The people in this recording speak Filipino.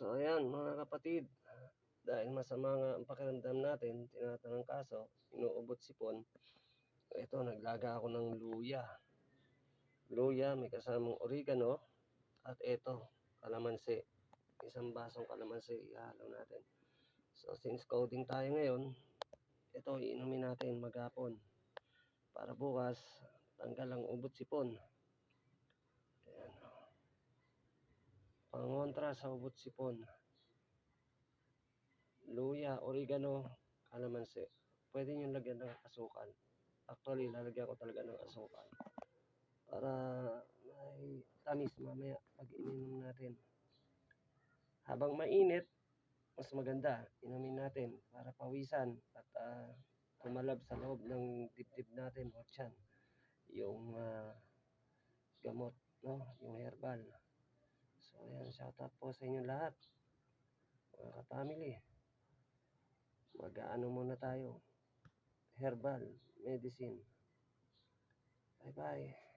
So ayan mga kapatid, dahil masama nga ang pakiramdam natin, tinatanong kaso, inuubot sipon, ito naglaga ako ng luya. Luya, may kasamang oregano, at ito, kalamansi. Isang basong kalamansi, ihalo natin. So since coding tayo ngayon, ito iinumin natin maghapon. Para bukas, tanggal ang ubot sipon. Pangontra sa ubot sipon. Luya, oregano, kalamansi. Pwede nyo lagyan ng asukal. Actually, lalagyan ko talaga ng asukal. Para may tamis mamaya pag ininom natin. Habang mainit, mas maganda. Inumin natin para pawisan at ah, tumalab sa loob ng dibdib natin o tiyan. Yung ah, gamot, no? Yung herbal. Ayan, shoutout po sa inyo lahat. Mga ka-family. Mag-ano muna tayo. Herbal, medicine. Bye-bye.